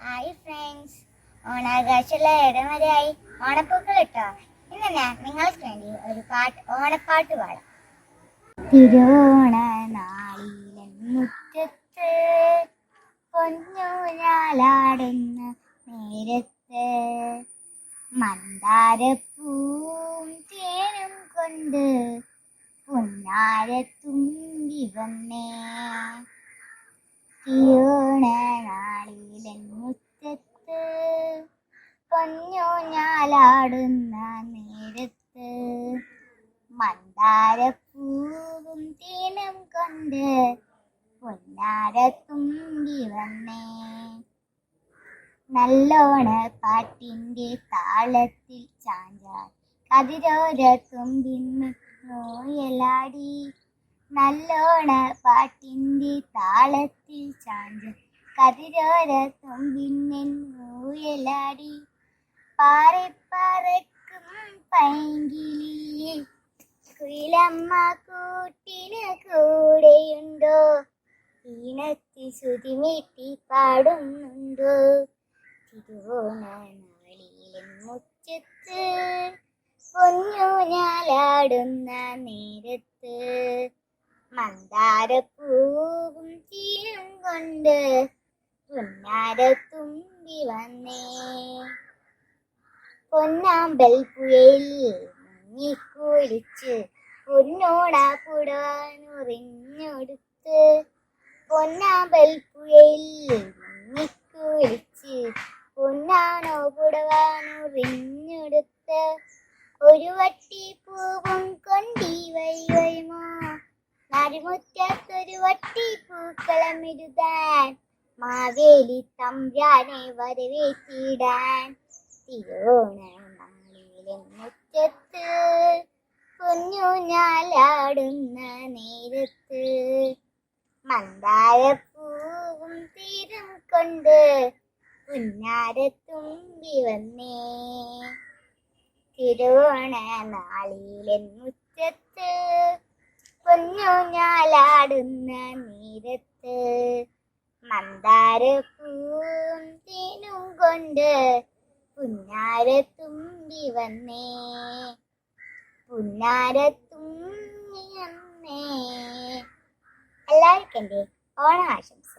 Hi friends ഓണാഘോഷമുള്ള ഇടമതിയായി ഓണപ്പൂക്കൾ ഇട്ടോ ഇന്ന് ഞാൻ നിങ്ങൾക്ക് വേണ്ടി ഒരു പാട്ട് ഓണപ്പാട്ട് പാടാം. തിരുവോണ നാളിലൻ മുറ്റത്ത് പൊന്നൂഞ്ഞാലാടുന്ന നേരത്ത് മന്ദാരപ്പൂവും തേനും കൊണ്ട് പൊന്നാരത്തുമ്പി വന്നേ. തിരുവോണനാളിലൻ പൊന്നൂഞ്ഞാലാടുന്ന നേരത്ത് മന്ദാരപ്പൂവും തേനും കൊണ്ട് പൊന്നാരത്തുമ്പി വന്നേ. നല്ലോണ പാട്ടിന്റെ താളത്തിൽ ചാഞ്ചാൽ കതിരോര തുമ്പിന്നോയലാടി നല്ലോണ പാട്ടിന്റെ താളത്തിൽ ചാഞ്ച കതിരോര തുമ്പിന്നോയലാടി പാറിപ്പറക്കും പൈങ്കിളി കുയിലമ്മ കൂട്ടിന് കൂടെയുണ്ടോ? ഈണത്തി ശ്രുതിമീട്ടി പാടുന്നുണ്ടോ? തിരുവോണനാളിയിലെ മുറ്റത്ത് പൊന്നൂഞ്ഞാലാടുന്ന നേരത്ത് മന്ദാരപ്പൂവും തീരും കൊണ്ട് പുന്നാരത്തുമ്പി വന്നേ. പൊന്നാമ്പൽ പുഴയിൽ മുങ്ങിക്കുളിച്ച് പൊന്നോടാ പുടവാനുറിഞ്ഞൊടുത്ത് പൊന്നാമ്പൽ പുഴയിൽ മുങ്ങിക്കുളിച്ച് പൊന്നാണോ പുടവാനുറിഞ്ഞൊടുത്ത് ഒരു വട്ടി പൂവും കൊണ്ടി വൈ വൈമോ നരിമുറ്റത്തൊരു വട്ടി പൂക്കളമിരുതാൻ മാവേലി തമ്പ്രാനെ വരവേറ്റിടാൻ. മുറ്റത്ത് കുഞ്ഞുഞ്ഞാലാടുന്ന നേരത്ത് മന്ദാരപ്പൂവും തീരം കൊണ്ട് പുന്നാരത്തുമ്പി വന്നേ. തിരുവോണ നാളിലൻ മുറ്റത്ത് കുഞ്ഞുഞ്ഞാലാടുന്ന നേരത്ത് മന്ദാരപ്പൂവും തീനും കൊണ്ട് പുന്നാരത്തുമ്പി വന്നേ. പുന്നാരത്തുമ്പി വന്നേ. എല്ലാവർക്കും എന്റെ ഓണാശംസ